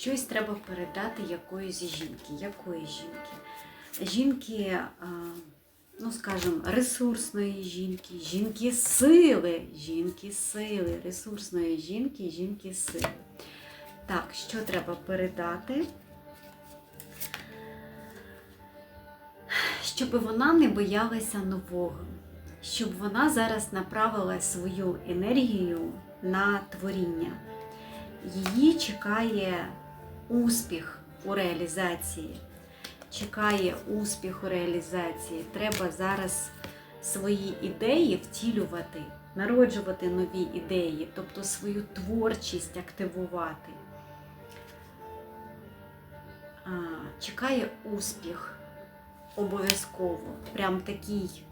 щось треба передати якоїсь жінки. Якої жінки? Жінки, ну скажімо, ресурсної жінки, жінки сили, жінки сили, ресурсної жінки, жінки сили. Так, що треба передати? Щоб вона не боялася нового, щоб вона зараз направила свою енергію на творіння. Її чекає успіх у реалізації. Чекає успіх у реалізації. Треба зараз свої ідеї втілювати, народжувати нові ідеї, тобто свою творчість активувати. Чекає успіх обов'язково. Прям такий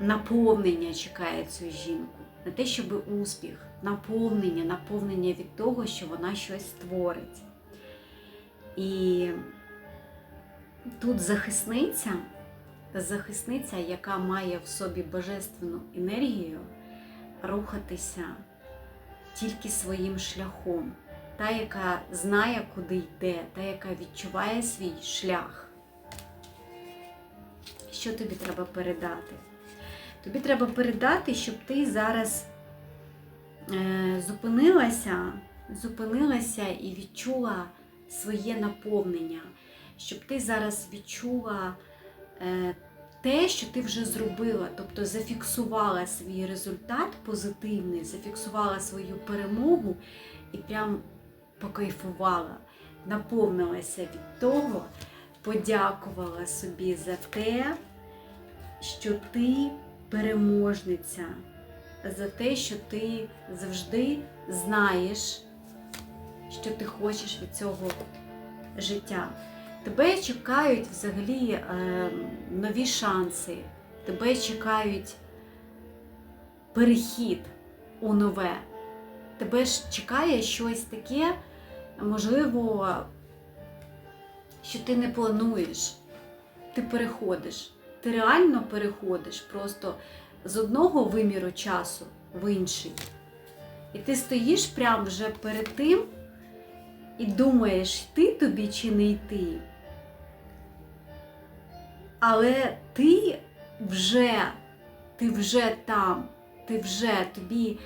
наповнення чекає цю жінку. Не те, щоб успіх, наповнення, наповнення від того, що вона щось творить. І тут захисниця, захисниця, яка має в собі божественну енергію, рухатися тільки своїм шляхом. Та, яка знає, куди йде, та, яка відчуває свій шлях. Що тобі треба передати? Тобі треба передати, щоб ти зараз е, зупинилася, зупинилася і відчула своє наповнення, щоб ти зараз відчула е, те, що ти вже зробила, тобто зафіксувала свій результат позитивний, зафіксувала свою перемогу і прям покайфувала, наповнилася від того, подякувала собі за те, що ти переможниця, за те, що ти завжди знаєш, що ти хочеш від цього життя. Тебе чекають взагалі е, нові шанси, тебе чекають перехід у нове. Тебе ж чекає щось таке, можливо, що ти не плануєш. Ти переходиш. Ти реально переходиш просто з одного виміру часу в інший. І ти стоїш прямо вже перед тим і думаєш, йти тобі чи не йти. Але ти вже, ти вже там, ти вже тобі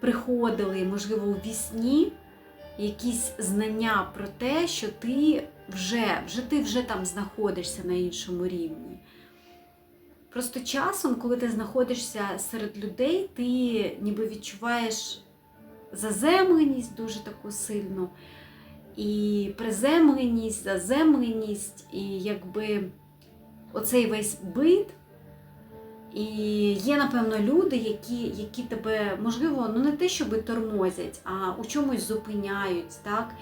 приходили, можливо, у вісні якісь знання про те, що ти вже, вже ти вже там знаходишся на іншому рівні. Просто часом, коли ти знаходишся серед людей, ти ніби відчуваєш заземленість дуже таку сильну, і приземленість, заземленість, і якби оцей весь бит. І є, напевно, люди, які які тебе, можливо, ну не те, щоб тормозять, а у чомусь зупиняють, так?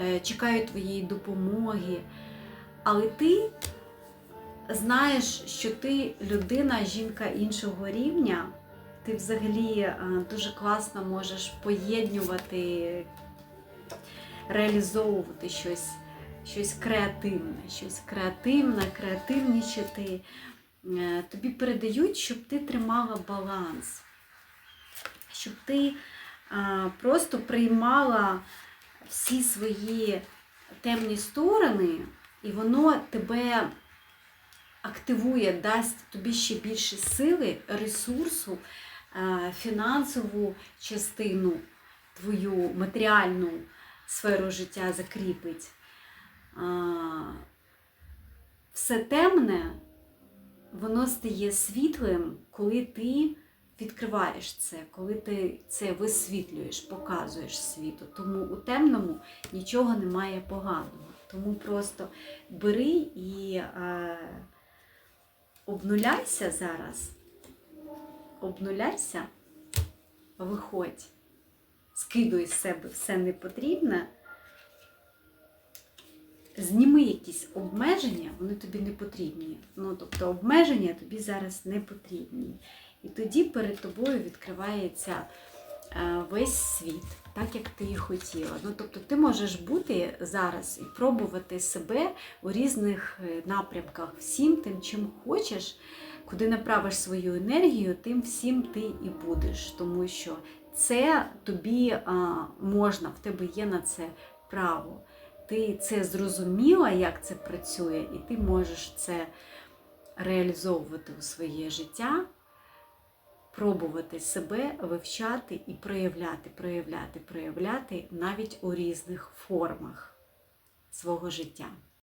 Е, чекають твоєї допомоги. Але ти знаєш, що ти людина, жінка іншого рівня, ти взагалі е, дуже класно можеш поєднувати, реалізовувати щось, щось креативне, щось креативне, креативнічити. Е, тобі передають, щоб ти тримала баланс, щоб ти а, просто приймала всі свої темні сторони, і воно тебе активує, дасть тобі ще більше сили, ресурсу, фінансову частину, твою матеріальну сферу життя закріпить. Все темне воно стає світлим, коли ти відкриваєш це, коли ти це висвітлюєш, показуєш світу. Тому у темному нічого немає поганого. Тому просто бери і е, обнуляйся зараз, обнуляйся, виходь, скидуй з себе все непотрібне. Зніми якісь обмеження, вони тобі не потрібні. Ну, тобто обмеження тобі зараз не потрібні. І тоді перед тобою відкривається е, весь світ, так як ти і хотіла. Ну, тобто ти можеш бути зараз і пробувати себе у різних е, напрямках, всім тим, чим хочеш, куди направиш свою енергію, тим всім ти і будеш. Тому що це тобі можна, в тебе є на це право. Ти це зрозуміла, як це працює, і ти можеш це реалізовувати у своє життя, пробувати себе вивчати і проявляти, проявляти, проявляти навіть у різних формах свого життя.